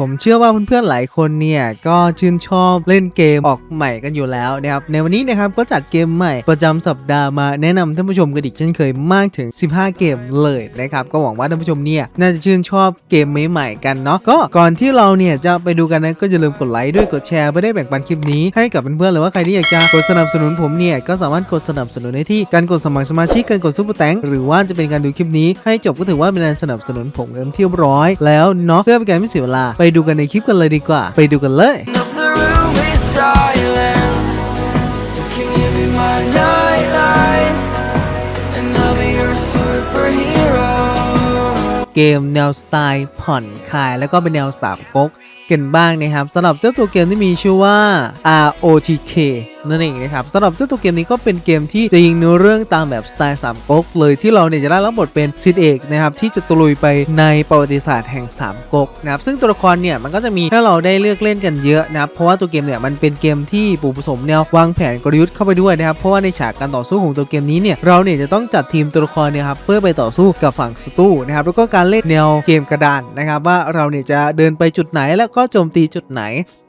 ผมเชื่อว่าเพื่อนๆหลายคนเนี่ยก็ชื่นชอบเล่นเกมออกใหม่กันอยู่แล้วนะครับในวันนี้นะครับก็จัดเกมใหม่ประจำสัปดาห์มาแนะนำท่านผู้ชมกันอีกเช่นเคยมากถึง 15 เกมเลยนะครับก็หวังว่าท่านผู้ชมเนี่ยน่าจะชื่นชอบเกมใหม่ๆกันเนาะก็ก่อนที่เราเนี่ยจะไปดูกันนะก็อย่าลืมกดไลค์ด้วยกดแชร์ไปได้แบ่งปันคลิปนี้ให้กับเพื่อนๆหรือว่าใครที่อยากจะกดสนับสนุนผมเนี่ยก็สามารถกดสนับสนุนได้ที่การกดสมัครสมาชิกการกดซุปเปอร์แตงหรือว่าจะเป็นการดูคลิปนี้ให้จบก็ถือว่าเป็นการสนับสนุนผมกันที่ร้อยแล้วเนาะเพื่อเป็นการไม่เสียเวลาไปไปดูกันในคลิปกันเลยดีกว่า ไปดูกันเลยเกมแนวสไตล์ผ่อนคลาย แล้วก็เป็นแนวสามก๊ก กันบ้างนะครับสำหรับเจ้าตัวเกมที่มีชื่อว่า ROTK นั่นเองนะครับสำหรับเจ้าตัวเกมนี้ก็เป็นเกมที่จะยิงเนื้อเรื่องตามแบบสไตล์สามก๊กเลยที่เราเนี่ยจะได้รับบทเป็นชิดเอกนะครับที่จะตะลุยไปในประวัติศาสตร์แห่งสามก๊กนะครับซึ่งตัวละครเนี่ยมันก็จะมีให้เราได้เลือกเล่นกันเยอะนะครับเพราะว่าตัวเกมเนี่ยมันเป็นเกมที่ปูผสมแนววางแผนกลยุทธ์เข้าไปด้วยนะครับเพราะว่าในฉากการต่อสู้ของตัวเกมนี้เนี่ยเราเนี่ยจะต้องจัดทีมตัวละครเนี่ยครับเพื่อไปต่อสู้กับฝั่งศัตรูนะครับแล้วก็การเล่นแนวเกมกระดานนะครับว่าเราเนี่ยจะเดินไปจุดไหนแล้วก็โจมตีจุดไหน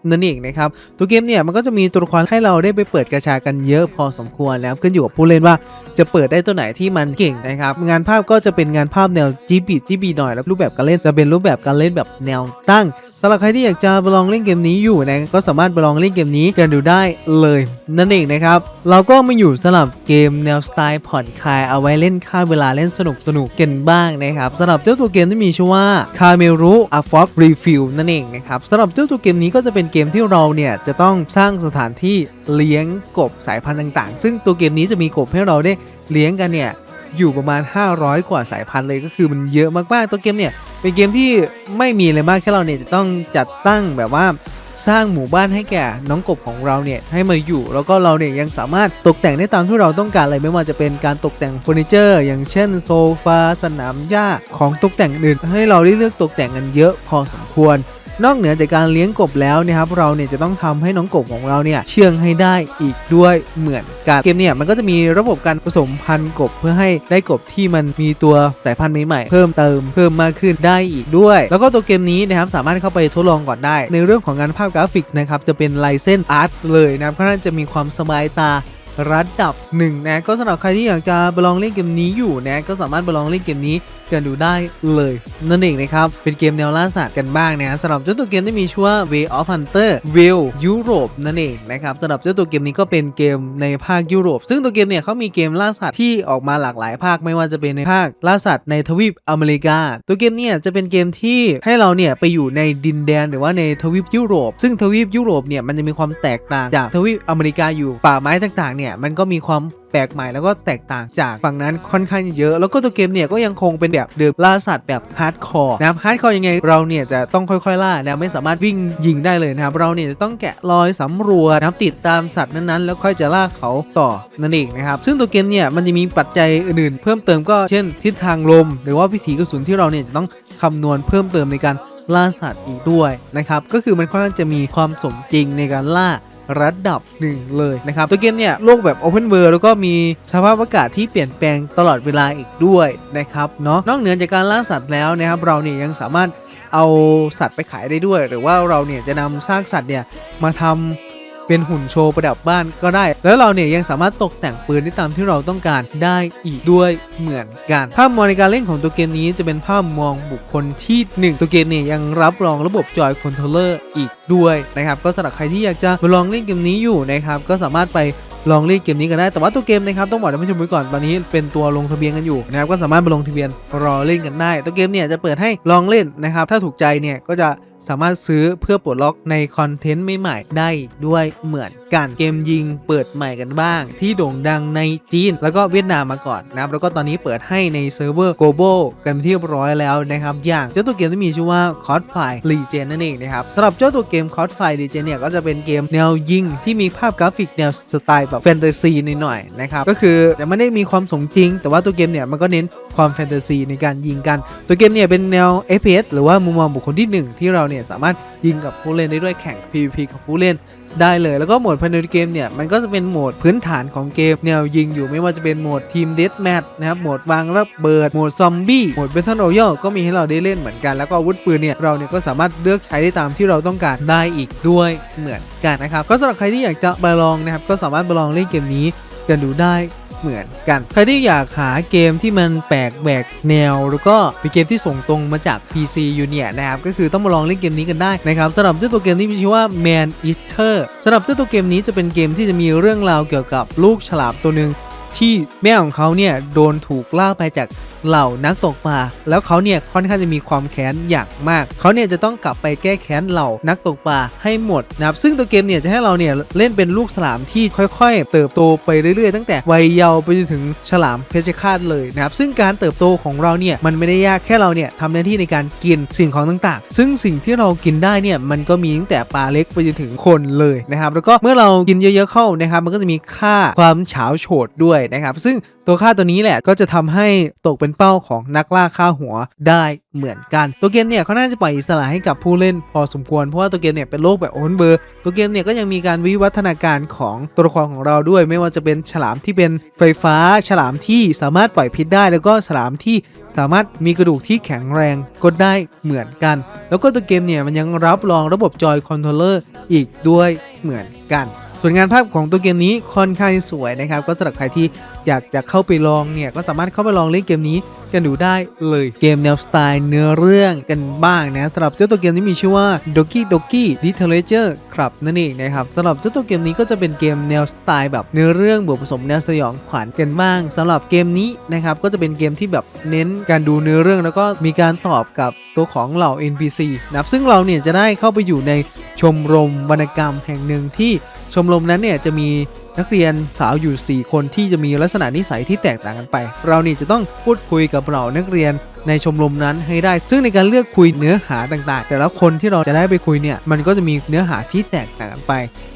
นั่นเองนะครับตัวเกมเนี่ยมันก็จะมีตัวละครให้เราได้ไปเปิดกระชากันเยอะพอสมควรนะครับขึ้นอยู่กับผู้เล่นว่าจะเปิดได้ตัวไหนที่มันเก่งนะครับงานภาพก็จะเป็นงานภาพแนวจีบีจีบีหน่อยแล้วรูปแบบการเล่นจะเป็นรูปแบบการเล่นแบบแนวตั้ง สำหรับใครที่อยากจะไปลองเล่นเกมนี้อยู่นะก็สามารถไปลองเล่นเกมนี้กันดูได้เลย นั่นเองนะครับ เราก็มาอยู่สำหรับเกมแนวสไตล์ผ่อนคลายเอาไว้เล่นค่าเวลาเล่นสนุกสนุกกันบ้างนะครับสำหรับเจ้าตัวเกมที่มีชื่อว่า c a m e r u a f o x Refill นั่นเองนะครับสำหรับเจ้าตัวเกมนี้ก็จะเป็นเกมที่เราเนี่ยจะต้องสร้างสถานที่เลี้ยงกบสายพันธุ์ต่างๆ ซึ่งตัวเกมนี้จะมีกบให้เราได้เลี้ยงกันเนี่ยอยู่ประมาณ 500 กว่าสายพันธุ์เลยก็คือมันเยอะมากๆตัวเกมเนี่ย เป็นเกมที่ไม่มีอะไรมากแค่เราเนี่ยจะต้องจัดตั้งแบบว่าสร้างหมู่บ้านให้แก่น้องกบของเราเนี่ยให้มาอยู่ แล้วก็เราเนี่ยยังสามารถตกแต่งได้ตามที่เราต้องการเลยไม่ว่าจะเป็นการตกแต่งเฟอร์นิเจอร์ อย่างเช่นโซฟาสนามหญ้าของตกแต่งอื่น ให้เราได้เลือกตกแต่งกันเยอะพอสมควร นอกเหนือจากการเลี้ยงกบแล้วนะครับเราเนี่ยจะต้องทำให้น้องกบของเราเนี่ยเชื่องให้ได้อีกด้วยเหมือนกันเกมเนี่ยมันก็จะมีระบบการผสมพันธุ์กบเพื่อให้ได้กบที่มันมีตัวสายพันธุ์ใหม่ๆเพิ่มเติมเพิ่มมากขึ้นได้อีกด้วย แล้วก็ตัวเกมนี้นะครับสามารถเข้าไปทดลองก่อนได้ ในเรื่องของงานภาพกราฟิกนะครับจะเป็นลายเส้นอาร์ตเลยนะครับค่อนข้าจะมีความสบายตาระดับหนึ่งนะก็สำหรับใครที่อยากจะไปลองเล่นเกมนี้อยู่นะก็สามารถไปลองเล่นเกมนี้ กันดูได้เลยนั่นเองนะครับ เป็นเกมแนวล่าสัตว์กันบ้างนะสำหรับเจ้าตัวเกมที่มีชื่อว่า Way of Hunter w i l Europe นั่นเองนะครับสำหรับเจ้าตัวเกมนี้ก็เป็นเกมในภาคยุโรป ซึ่งตัวเกมเนี่ยเขามีเกมล่าสัตว์ที่ออกมาหลากหลายภาคไม่ว่าจะเป็นในภาคล่าสัตว์ในทวีปอเมริกา ตัวเกมเนี่ยจะเป็นเกมที่ให้เราเนี่ยไปอยู่ในดินแดนหรือว่าในทวีปยุโรป ซึ่งทวีปยุโรปเนี่ยมันจะมีความแตกต่างจากทวีปอเมริกาอยู่ป่าไม้ต่างๆเนี่ยมันก็มีความ แปลกใหม่แล้วก็แตกต่างจากฝั่งนั้นค่อนข้างเยอะ แล้วก็ตัวเกมเนี่ยก็ยังคงเป็นแบบเดิมล่าสัตว์แบบฮาร์ดคอร์นะครับฮาร์ดคอร์ยังไงเราเนี่ยจะต้องค่อยๆล่านะไม่สามารถวิ่งยิงได้เลยนะครับเราเนี่ยจะต้องแกะรอยสำรวจนะติดตามสัตว์นั้นๆ แล้วค่อยจะล่าเขาต่อนั่นเองนะครับซึ่งตัวเกมเนี่ยมันจะมีปัจจัยอื่นๆ เพิ่มเติมก็เช่น ทิศทางลม หรือว่าวิถีกระสุนที่เราเนี่ยจะต้องคำนวณเพิ่มเติมในการล่าสัตว์อีกด้วยนะครับก็คือมันค่อนข้างจะมีความสมจริงในการล่า ระดับหนึ่งเลยนะครับ ตัวเกมเนี่ยโลกแบบ Open World แล้วก็มีสภาพอากาศที่เปลี่ยนแปลงตลอดเวลาอีกด้วยนะครับเนาะนอกเหนือจากการล่าสัตว์แล้วนะครับเราเนี่ยยังสามารถเอาสัตว์ไปขายได้ด้วย หรือว่าเราเนี่ยจะนำซากสัตว์เนี่ยมาทำ เป็นหุ่นโชว์ประดับบ้านก็ได้ แล้วเราเนี่ยยังสามารถตกแต่งปืนได้ตามที่เราต้องการได้อีกด้วยเหมือนกัน ภาพมองในการเล่นของตัวเกมนี้จะเป็นภาพมองบุคคลที่หนึ่งตัวเกมเนี่ยยังรับรองระบบจอยคอนโทรลเลอร์อีกด้วยนะครับก็สำหรับใครที่อยากจะมาลองเล่นเกมนี้อยู่นะครับก็สามารถไปลองเล่นเกมนี้กันได้ แต่ว่าตัวเกมนะครับต้องบอกท่านผู้ชมไว้ก่อน ตอนนี้เป็นตัวลงทะเบียนกันอยู่นะครับ ก็สามารถไปลงทะเบียนรอเล่นกันได้ ตัวเกมเนี่ยจะเปิดให้ลองเล่นนะครับ ถ้าถูกใจเนี่ยก็จะ สามารถซื้อเพื่อปลดล็อกในคอนเทนต์ใหม่ๆได้ด้วยเหมือน กันเกมยิงเปิดใหม่กันบ้าง ที่โด่งดังในจีน แล้วก็เวียดนามมาก่อนนะครับแล้วก็ตอนนี้เปิดให้ในเซิร์ฟเวอร์ global กันที่เรียบร้อยแล้วนะครับอย่างเจ้าตัวเกมที่มีชื่อว่า c o d f i Legend นั่นเองนะครับสำหรับเจ้าตัวเกม c o d f i Legend เนี่ยก็จะเป็นเกมแนวยิงที่มีภาพกราฟิกแนวสไตล์แบบแฟนตาซีหน่อยๆนะครับก็คือจะไม่ได้มีความสมจริง แต่ว่าตัวเกมเนี่ยมันก็เน้นความแฟนตาซีในการยิงกัน ตัวเกมเนี่ยเป็นแนว FPS หรือว่ามุมมองบุคคลที่หนึ่งที่เราเนี่ยสามารถยิงกับผู้เล่นได้ด้วยแข่ง PVP กับผู้เล่น ได้เลย แล้วก็โหมดภายในเกมเนี่ย มันก็จะเป็นโหมดพื้นฐานของเกมแนวยิงอยู่ไม่ว่าจะเป็นโหมดทีมเดสแมทนะครับ โหมดวางระเบิด โหมดซอมบี้ โหมดเบทเทิลรอยัลก็มีให้เราได้เล่นเหมือนกัน แล้วก็อาวุธปืนเนี่ย เราเนี่ยก็สามารถเลือกใช้ได้ตามที่เราต้องการได้อีกด้วยเหมือนกันนะครับ ก็สำหรับใครที่อยากจะไปลองนะครับ ก็สามารถไปลองเล่นเกมนี้กันดูได้ เหมือนกัน ใครที่อยากหาเกมที่มันแปลกแหวกแนว แล้วก็เป็นเกมที่ส่งตรงมาจาก PC อยู่เนี่ยนะครับก็คือต้องมาลองเล่นเกมนี้กันได้นะครับสำหรับเจ้าตัวเกมที่มีชื่อว่า Man Eater สำหรับเจ้าตัวเกมนี้จะเป็นเกมที่จะมีเรื่องราวเกี่ยวกับลูกฉลามตัวหนึ่งที่แม่ของเขาเนี่ยโดนถูกล่าไปจาก เหล่านักตกปลาแล้วเขาเนี่ยค่อนข้างจะมีความแค้นอย่างมาก เขาเนี่ยจะต้องกลับไปแก้แค้นเหล่านักตกปลาให้หมดนะครับซึ่งตัวเกมเนี่ยจะให้เราเนี่ยเล่นเป็นลูกฉลามที่ค่อยๆ เติบโตไปเรื่อยๆ ตั้งแต่วัยเยาว์ไปจนถึงฉลามเพชฌฆาตเลยนะครับซึ่งการเติบโตของเราเนี่ยมันไม่ได้ยากแค่เราเนี่ยทำหน้าที่ในการกินสิ่งของต่างๆ ซึ่งสิ่งที่เรากินได้เนี่ยมันก็มีตั้งแต่ปลาเล็กไปจนถึงคนเลยนะครับแล้วก็เมื่อเรากินเยอะๆเข้านะครับมันก็จะมีค่าความเฉาโฉดด้วยนะครับซึ่งตัวค่าตัวนี้แหละก็จะทำให้ตกเป็นเป้าของนักล่าค่าหัวได้เหมือนกัน ตัวเกมเนี่ยเขาน่าจะปล่อยอิสระให้กับผู้เล่นพอสมควร เพราะว่าตัวเกมเนี่ยเป็นโลกแบบโอนเบอร์ ตัวเกมเนี่ยก็ยังมีการวิวัฒนาการของตัวละครของเราด้วย ไม่ว่าจะเป็นฉลามที่เป็นไฟฟ้า ฉลามที่สามารถปล่อยพิษได้ แล้วก็ฉลามที่สามารถมีกระดูกที่แข็งแรงก็ได้เหมือนกัน แล้วก็ตัวเกมเนี่ยมันยังรับรองระบบจอยคอนโทรลเลอร์อีกด้วยเหมือนกัน ส่วนงานภาพของตัวเกมนี้ค่อนข้างสวยนะครับ ก็สำหรับใครที่อยากจะเข้าไปลองเนี่ย ก็สามารถเข้าไปลองเล่นเกมนี้กันดูได้เลยเกมแนวสไตล์เนื้อเรื่องกันบ้างนะสำหรับเจ้าตัวเกมที่มีชื่อว่า Doki Doki Literature ครับนั่นเองนะครับสำหรับเจ้าตัวเกมนี้ก็จะเป็นเกมแนวสไตล์แบบเนื้อเรื่องบวกผสมแนวสยองขวัญกันบ้างสำหรับเกมนี้นะครับก็จะเป็นเกมที่แบบเน้นการดูเนื้อเรื่องแล้วก็มีการตอบกับตัวของเหล่า NPC นะซึ่งเราเนี่ยจะได้เข้าไปอยู่ในชมรมวรรณกรรมแห่งหนึ่งที่ ชมรมนั้นเนี่ยจะมีนักเรียนสาวอยู่ 4 คนที่จะมีลักษณะนิสัยที่แตกต่างกันไป เรานี่จะต้องพูดคุยกับเรานักเรียนในชมรมนั้นให้ได้ ซึ่งในการเลือกคุยเนื้อหาต่างๆ แต่ละคนที่เราจะได้ไปคุยเนี่ย มันก็จะมีเนื้อหาที่แตกต่างกันไป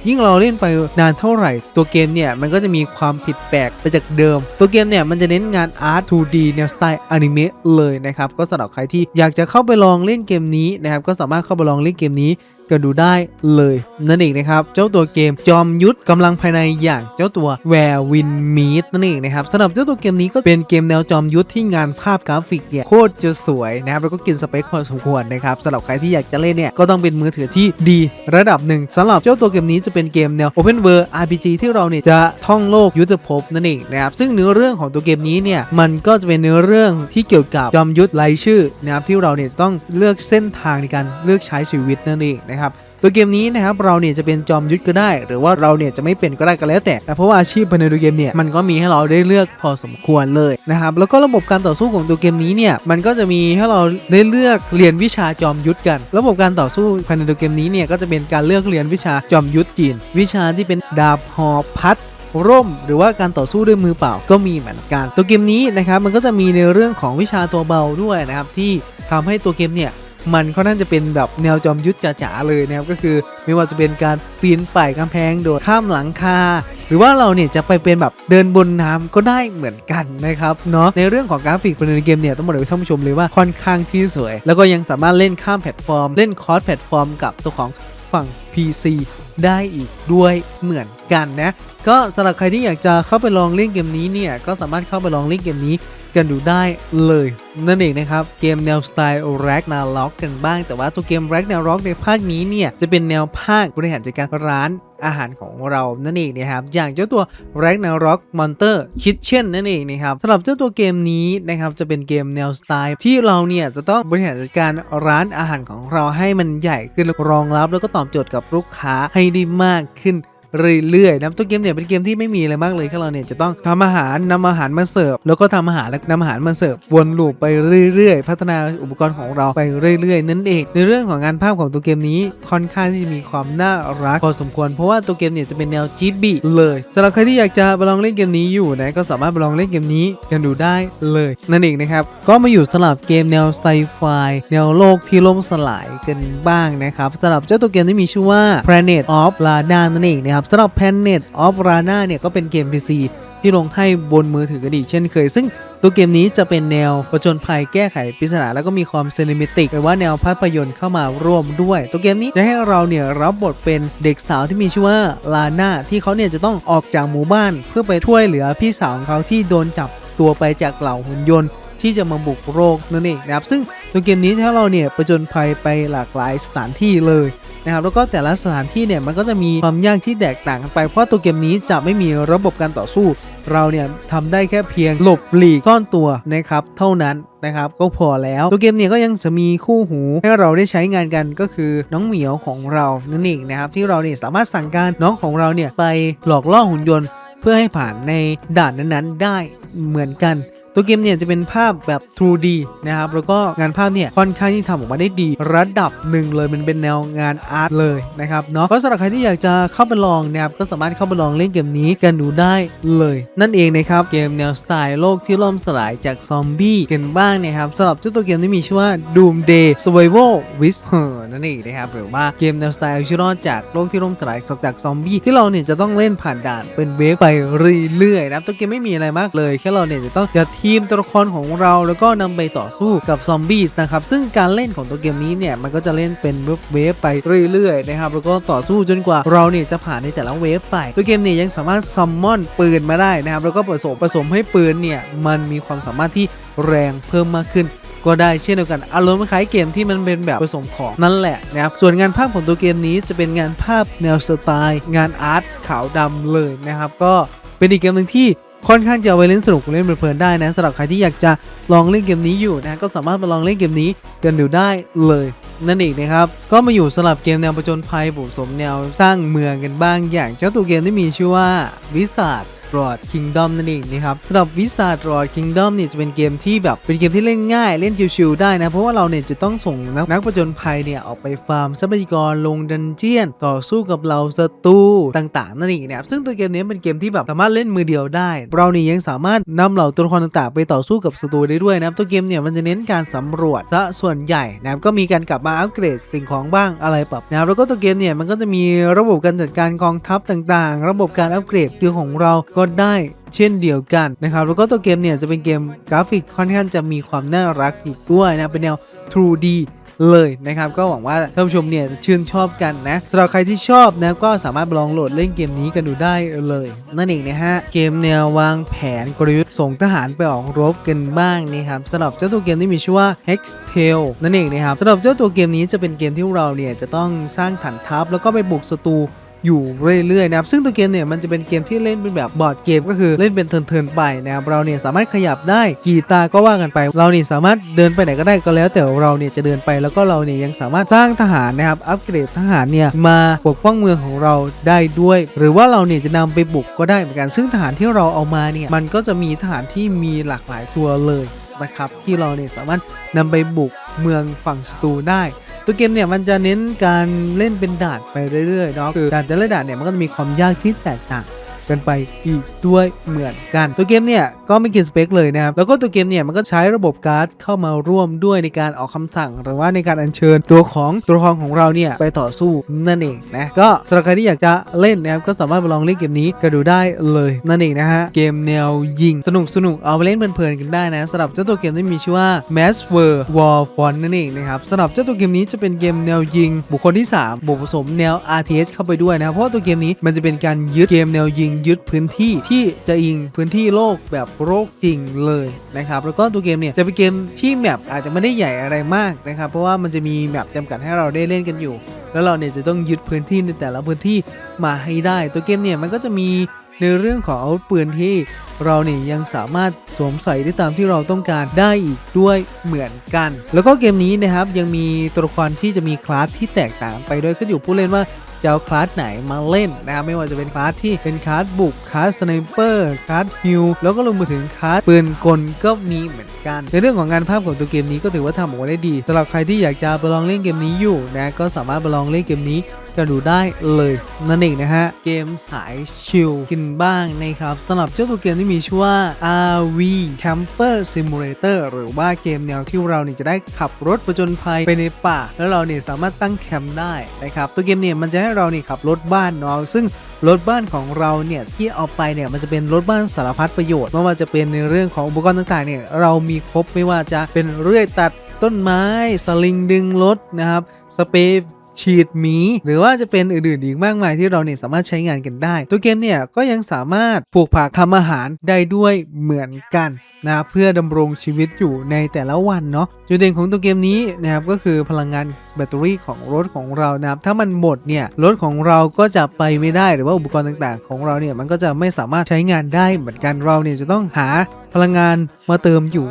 ยิ่งเราเล่นไปนานเท่าไหร่ ตัวเกมเนี่ยมันก็จะมีความผิดแปลกไปจากเดิม ตัวเกมเนี่ยมันจะเน้นงานอาร์ต 2D แนวสไตล์อนิเมะเลยนะครับ ก็สำหรับใครที่อยากจะเข้าไปลองเล่นเกมนี้นะครับ ก็สามารถเข้าไปลองเล่นเกมนี้ กันดูได้เลยนั่นเองนะครับ เจ้าตัวเกมจอมยุทธกำลังภายในอย่างเจ้าตัวแวร์วินมีดนั่นเองนะครับสำหรับเจ้าตัวเกมนี้ก็เป็นเกมแนวจอมยุทธที่งานภาพกราฟิกเนี่ยโคตรจะสวยนะครับแล้วก็กินสเปคพอสมควรนะครับสำหรับใครที่อยากจะเล่นเนี่ยก็ต้องเป็นมือถือที่ดีระดับหนึ่งสำหรับเจ้าตัวเกมนี้จะเป็นเกมแนว Open World RPG ที่เราเนี่ยจะท่องโลกยุทธภพนั่นเองนะครับซึ่งเนื้อเรื่องของตัวเกมนี้เนี่ยมันก็จะเป็นเนื้อเรื่องที่เกี่ยวกับจอมยุทธไร้ชื่อนะครับที่เราเนี่ยจะต้องเลือกเส้นทางในการเลือกใช้ชีวิตนั่นเองนะครับตัวเกมนี้นะครับเราเนี่ยจะเป็นจอมยุทธก็ได้ หรือว่าเราเนี่ยจะไม่เป็นก็ได้ก็แล้วแต่นะเพราะว่าอาชีพภายในตัวเกมเนี่ยมันก็มีให้เราได้เลือกพอสมควรเลยนะครับแล้วก็ระบบการต่อสู้ของตัวเกมนี้เนี่ยมันก็จะมีให้เราได้เลือกเรียนวิชาจอมยุทธกัน ระบบการต่อสู้ภายในตัวเกมนี้เนี่ยก็จะเป็นการเลือกเรียนวิชาจอมยุทธจีน วิชาที่เป็นดาบหอกพัดร่มหรือว่าการต่อสู้ด้วยมือเปล่าก็มีเหมือนกัน ตัวเกมนี้นะครับมันก็จะมีในเรื่องของวิชาตัวเบาด้วยนะครับที่ทำให้ตัวเกมเนี่ย มันค่อนข้าจะเป็นแบบแนวจอมยุทธจ๋าๆเลยนะครับก็คือไม่ว่าจะเป็นการปีนป่ายกำแพงโดดข้ามหลังคา หรือว่าเราเนี่ยจะไปเป็นแบบเดินบนน้ำก็ได้เหมือนกันนะครับเนาะในเรื่องของกราฟิกภายในเกมเนี่ยต้องบอกเลยท่านผู้ชมเลยว่าค่อนข้างที่สวย แล้วก็ยังสามารถเล่นข้ามแพลตฟอร์ม เล่นคอร์สแพลตฟอร์มกับตัวของฝั่ง PC ได้อีกด้วยเหมือนกันนะ ก็สำหรับใครที่อยากจะเข้าไปลองเล่นเกมนี้เนี่ยก็สามารถเข้าไปลองเล่นเกมนี้ กันดูได้เลยนั่นเองนะครับ เกมแนวสไตล์ Ragnarok กันบ้าง แต่ว่าตัวเกม Ragnarok ในภาคนี้เนี่ย จะเป็นแนวภาคบริหารจัดการร้านอาหารของเรานั่นเองนะครับ อย่างเจ้าตัว Ragnarok Monster Kitchen นั่นเองนะครับสำหรับเจ้าตัวเกมนี้นะครับจะเป็นเกมแนวสไตล์ ที่เราเนี่ยจะต้องบริหารจัดการร้านอาหารของเราให้มันใหญ่ขึ้นรองรับ แล้วก็ตอบโจทย์กับลูกค้าให้ได้มากขึ้น เรื่อยๆนะตัวเกมเนี่ยเป็นเกมที่ไม่มีอะไรมากเลยแค่เราเนี่ยจะต้องทำอาหารนำอาหารมาเสิร์ฟแล้วก็ทำอาหารแล้วนำอาหารมาเสิร์ฟวนลูปไปเรื่อยๆ พัฒนาอุปกรณ์ของเราไปเรื่อยๆ นั่นเอง ในเรื่องของงานภาพของตัวเกมนี้ค่อนข้างที่จะมีความน่ารักพอสมควรเพราะว่าตัวเกมเนี่ยจะเป็นแนวจิบบิเลยสำหรับใครที่อยากจะไปลองเล่นเกมนี้อยู่นะก็สามารถไปลองเล่นเกมนี้กันดูได้เลยนั่นเองนะครับก็มาอยู่สลับเกมแนวไซไฟแนวโลกที่ล่มสลายกันบ้างนะครับสำหรับเจ้าตัวเกมที่มีชื่อว่า Planet of Lana นั่นเองนะครับสำหรับ Planet of Lana เนี่ยก็เป็นเกม PC ที่ลงให้บนมือถือกันอีกเช่นเคย ซึ่งตัวเกมนี้จะเป็นแนวประจนภัยแก้ไขปริศนาแล้วก็มีความเซนิมิติกหรือว่าแนวภาพยนตร์เข้ามาร่วมด้วย ตัวเกมนี้จะให้เราเนี่ยรับบทเป็นเด็กสาวที่มีชื่อว่าลาน่าที่เขาเนี่ยจะต้องออกจากหมู่บ้าน เพื่อไปช่วยเหลือพี่สาวของเขาที่โดนจับตัวไปจากเหล่าหุ่นยนต์ที่จะมาบุกโรคนั่นเองนะครับซึ่งตัวเกมนี้ถ้าเราเนี่ยประจนภัยไปหลากหลายสถานที่เลย นะครับแล้วก็แต่ละสถานที่เนี่ยมันก็จะมีความยากที่แตกต่างกันไป เพราะตัวเกมนี้จะไม่มีระบบการต่อสู้ เราเนี่ยทำได้แค่เพียงหลบหลีกซ่อนตัวนะครับเท่านั้นนะครับก็พอแล้วตัวเกมเนี่ยก็ยังจะมีคู่หูให้เราได้ใช้งานกันก็คือน้องเหมียวของเรานั่นเองนะครับที่เราเนี่ยสามารถสั่งการน้องของเราเนี่ยไปหลอกล่อหุ่นยนต์ เพื่อให้ผ่านในด่านนั้นๆ ได้เหมือนกัน ตัวเกมเนี่ยจะเป็นภาพแบบ 2D นะครับ แล้วก็งานภาพเนี่ยค่อนข้างที่ทำออกมาได้ดี ระดับหนึ่งเลยมันเป็นแนวงานอาร์ตเลยนะครับเนาะเพราะสำหรับใครที่อยากจะเข้าไปลองนะครับก็สามารถเข้าไปลองเล่นเกมนี้กันดูได้เลย นั่นเองนะครับเกมแนวสไตล์โลกที่ล่มสลายจากซอมบี้กันบ้างนะครับสำหรับเจ้าตัวเกมที่มีชื่อว่า Doom Day Survival with Her นั่นเองนะครับหรือว่าเกมแนวสไตล์เอาชีวิตรอดจากโลกที่ล่มสลายจากซอมบี้ที่เราเนี่ยจะต้องเล่นผ่านด่านเป็นเวฟไปเรื่อยๆนะครับตัวเกมไม่มีอะไรมากเลยแค่เราเนี่ยจะต้องจัดทีทีมตัวละครของเราแล้วก็นำไปต่อสู้กับซอมบี้นะครับซึ่งการเล่นของตัวเกมนี้เนี่ยมันก็จะเล่นเป็นเวฟไปเรื่อยๆนะครับแล้วก็ต่อสู้จนกว่าเราเนี่ยจะผ่านในแต่ละเวฟไป ตัวเกมเนี่ยยังสามารถซัมมอนปืนมาได้นะครับแล้วก็ผสมผสมให้ปืนเนี่ยมันมีความสามารถที่แรงเพิ่มมากขึ้นก็ได้เช่นเดียวกันอารมณ์คล้ายเกมที่มันเป็นแบบผสมของนั่นแหละนะครับส่วนงานภาพของตัวเกมนี้จะเป็นงานภาพแนวสไตล์ งานอาร์ตขาวดำเลยนะครับ ก็เป็นอีกเกมหนึ่งที่ ค่อนข้างจะเอาไปเล่นสนุกเล่นเพลินๆได้นะสำหรับใครที่อยากจะลองเล่นเกมนี้อยู่นะก็สามารถมาลองเล่นเกมนี้กันดูได้เลยนั่นเองนะครับก็มาอยู่สำหรับเกมแนวประจนภัยผสมแนวสร้างเมืองกันบ้างอย่างเจ้าตัวเกมที่มีชื่อว่าวิสัท ดรอดคิงดอมนั่นเองนะครับสำหรับวิสาดรอดคิงดอมเนี่ยจะเป็นเกมที่แบบเป็นเกมที่เล่นง่ายเล่นชิวๆได้นะ เพราะว่าเราเนี่ยจะต้องส่งนักนักประจนภัยเนี่ยออกไปฟาร์มทรัพยากรลงดันเจียน ต่อสู้กับเราศัตรูต่างๆ นั่นเองนะครับซึ่งตัวเกมนี้เป็นเกมที่แบบสามารถเล่นมือเดียวได้ เราเนี่ยยังสามารถนำเหล่าตัวละครต่างๆ ไปต่อสู้กับศัตรูได้ด้วยนะครับตัวเกมเนี่ยมันจะเน้นการสำรวจซะส่วนใหญ่นะครับก็มีการกลับมาอัปเกรดสิ่งของบ้างอะไรปรับนะครับแล้วก็ตัวเกมเนี่ยมันก็จะมีระบบการจัดการกองทัพต่างๆ ระบบการอัปเกรดคือของเราก็ได้เช่นเดียวกันนะครับ แล้วก็ตัวเกมเนี่ยจะเป็นเกมกราฟิกค่อนข้างจะมีความน่ารักอีกด้วยนะ เป็นแนว 2D เลยนะครับ ก็หวังว่าท่านผู้ชมเนี่ยจะชื่นชอบกันนะสำหรับใครที่ชอบนะก็สามารถลองโหลดเล่นเกมนี้กันดูได้เลย นั่นเองนะฮะ เกมแนววางแผนกลยุทธ์ส่งทหารไปออกรบกันบ้างนะครับสำหรับเจ้าตัวเกมที่มีชื่อว่า Hex Tail นั่นเองนะครับสำหรับเจ้าตัวเกมนี้จะเป็นเกมที่เราเนี่ยจะต้องสร้างฐานทัพแล้วก็ไปบุกศัตรู อยู่เรื่อยๆนะครับซึ่งตัวเกมเนี่ยมันจะเป็นเกมที่เล่นเป็นแบบบอร์ดเกมก็คือเล่นเป็นเทิร์นๆไปนะครับเราเนี่ยสามารถขยับได้กี่ตาก็ว่ากันไป เราเนี่ยสามารถเดินไปไหนก็ได้ก็แล้ว แต่เราเนี่ยจะเดินไปแล้วก็เราเนี่ยยังสามารถสร้างทหารนะครับอัปเกรดทหารเนี่ยมาปกป้องเมืองของเราได้ด้วย หรือว่าเราเนี่ยจะนำไปบุกก็ได้เหมือนกันซึ่งทหารที่เราเอามาเนี่ยมันก็จะมีทหารที่มีหลากหลายตัวเลยนะครับที่เราเนี่ยสามารถนำไปบุกเมืองฝั่งศัตรูได้ ตัวเกมเนี่ยมันจะเน้นการเล่นเป็นด่านไปเรื่อยๆเนาะคือด่านแต่ละด่านเนี่ยมันก็จะมีความยากที่แตกต่าง กันไปอีกด้วยเหมือนกัน ตัวเกมเนี่ยก็ไม่กินสเปคเลยนะครับ แล้วก็ตัวเกมเนี่ยมันก็ใช้ระบบการ์ดเข้ามาร่วมด้วยในการออกคำสั่ง หรือว่าในการอัญเชิญตัวของตัวละครของเราเนี่ยไปต่อสู้นั่นเองนะก็สำหรับใครที่อยากจะเล่นนะครับก็สามารถไปลองเล่นเกมนี้กันดูได้เลยนั่นเองนะฮะเกมแนวยิงสนุกสนุกเอาไปเล่นเพลินๆกันได้นะสำหรับเจ้าตัวเกมที่มีชื่อว่า Mass w o r War Front นั่นเองนะครับสำหรับเจ้าตัวเกมนี้จะเป็นเกมแนวยิง บุคคลที่3บวกผสมแนว RTS เข้าไปด้วยนะเพราะตัวเกมนี้มันจะเป็นการยึดเกมแนวยิงยึดพื้นที่ที่จะยิงพื้นที่โลกแบบโลกจริงเลยนะครับแล้วก็ตัวเกมเนี่ยจะเป็นเกมที่แมปอาจจะไม่ได้ใหญ่อะไรมากนะครับเพราะว่ามันจะมีแมปจำกัดให้เราได้เล่นกันอยู่ แล้วเราเนี่ยจะต้องยึดพื้นที่ในแต่ละพื้นที่มาให้ได้ ตัวเกมเนี่ยมันก็จะมีในเรื่องของอาวุธปืนที่เราเนี่ยยังสามารถสวมใส่ได้ตามที่เราต้องการได้อีกด้วยเหมือนกัน แล้วก็เกมนี้นะครับยังมีตัวละครที่จะมีคลาสที่แตกต่างไปด้วยขึ้นอยู่ผู้เล่นว่า จะเอาคลาสไหนมาเล่นนะครับไม่ว่าจะเป็นคลาสที่เป็นคลาสบุกคลาสสไนเปอร์คลาสฮิลแล้วก็รวมไปถึงคลาสปืนกลก็มีเหมือนกัน ในเรื่องของงานภาพของตัวเกมนี้ก็ถือว่าทำออกมาได้ดีสำหรับใครที่อยากจะไปลองเล่นเกมนี้อยู่นะก็สามารถไปลองเล่นเกมนี้ กันดูได้เลยนั่นเองนะฮะ เกมสายชิลกินบ้างนะครับสำหรับเจ้าตัวเกมที่มีชื่อว่า RV Camper Simulator หรือว่าเกมแนวที่เราเนี่ยจะได้ขับรถประจนภัยไปในป่า แล้วเราเนี่ยสามารถตั้งแคมป์ได้นะครับตัวเกมเนี่ยมันจะให้เราเนี่ยขับรถบ้านเนาะซึ่งรถบ้านของเราเนี่ยที่เอาไปเนี่ยมันจะเป็นรถบ้านสารพัดประโยชน์ไม่ว่าจะเป็นในเรื่องของอุปกรณ์ต่างๆเนี่ยเรามีครบไม่ว่าจะเป็นเรื่อยตัดต้นไม้ สลิงดึงรถนะครับสเปรย์ ฉีดหมี หรือว่าจะเป็นอื่นๆอีกมากมายที่เราเนี่ยสามารถใช้งานกันได้ ตัวเกมเนี่ยก็ยังสามารถปลูกผักทำอาหารได้ด้วยเหมือนกันนะครับเพื่อดำรงชีวิตอยู่ในแต่ละวันเนาะจุดเด่นของตัวเกมนี้นะครับก็คือพลังงานแบตเตอรี่ของรถของเรานะครับถ้ามันหมดเนี่ยรถของเราก็จะไปไม่ได้หรือว่าอุปกรณ์ต่างๆ ของเราเนี่ยมันก็จะไม่สามารถใช้งานได้เหมือนกันเราเนี่ยจะต้องหาพลังงานมาเติมอยู่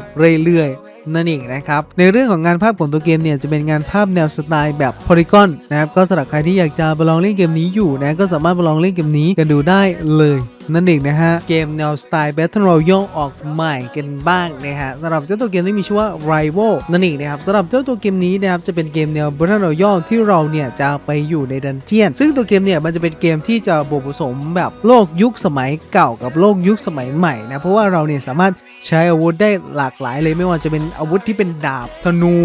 เรื่อยๆ นั่นเองนะครับ ในเรื่องของงานภาพของตัวเกมเนี่ยจะเป็นงานภาพแนวสไตล์แบบโพลีกอนนะครับก็สำหรับใครที่อยากจะไปลองเล่นเกมนี้อยู่นะก็สามารถไปลองเล่นเกมนี้กันดูได้เลยนั่นเองนะฮะ เกมแนวสไตล์ Battle Royale ออกใหม่กันบ้างนะฮะสำหรับเจ้าตัวเกมที่มีชื่อว่า Rival นั่นเองนะครับสำหรับเจ้าตัวเกมนี้นะครับจะเป็นเกมแนว Battle Royale ที่เราเนี่ยจะไปอยู่ในดันเจียน ซึ่งตัวเกมเนี่ยมันจะเป็นเกมที่จะบวกผสมแบบโลกยุคสมัยเก่ากับโลกยุคสมัยใหม่นะเพราะว่าเราเนี่ยสามารถ ใช้อาวุธได้หลากหลายเลยไม่ว่าจะเป็นอาวุธที่เป็นดาบธนู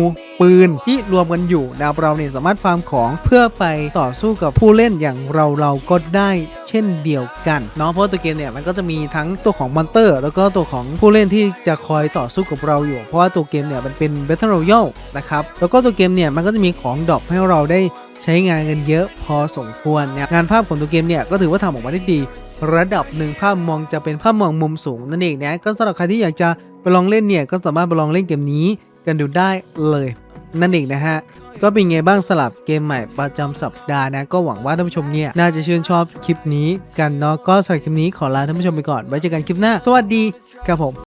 ปืนที่รวมกันอยู่นะครับเราเนี่ยสามารถฟาร์มของเพื่อไปต่อสู้กับผู้เล่นอย่างเราเราก็ได้เช่นเดียวกันเนาะเพราะตัวเกมเนี่ยมันก็จะมีทั้งตัวของมอนเตอร์ แล้วก็ตัวของผู้เล่นที่จะคอยต่อสู้กับเราอยู่ เพราะว่าตัวเกมเนี่ยมันเป็น Battle Royale นะครับแล้วก็ตัวเกมเนี่ยมันก็จะมีของดรอปให้เราได้ใช้งานกันเยอะพอสมควรเนี่ยงานภาพของตัวเกมเนี่ยก็ถือว่าทำออกมาได้ดี ระดับหนึ่งภาพมองจะเป็นภาพมองมุมสูงนั่นเองนะก็สำหรับใครที่อยากจะไปลองเล่นเนี่ยก็สามารถไปลองเล่นเกมนี้กันดูได้เลยนั่นเองนะฮะก็เป็นไงบ้างสลับเกมใหม่ประจำสัปดาห์นะก็หวังว่าท่านผู้ชมเนี่ยน่าจะชื่นชอบคลิปนี้กันเนาะก็สำหรับคลิปนี้ขอลาท่านผู้ชมไปก่อนไว้เจอกันคลิปหน้า สวัสดีครับผม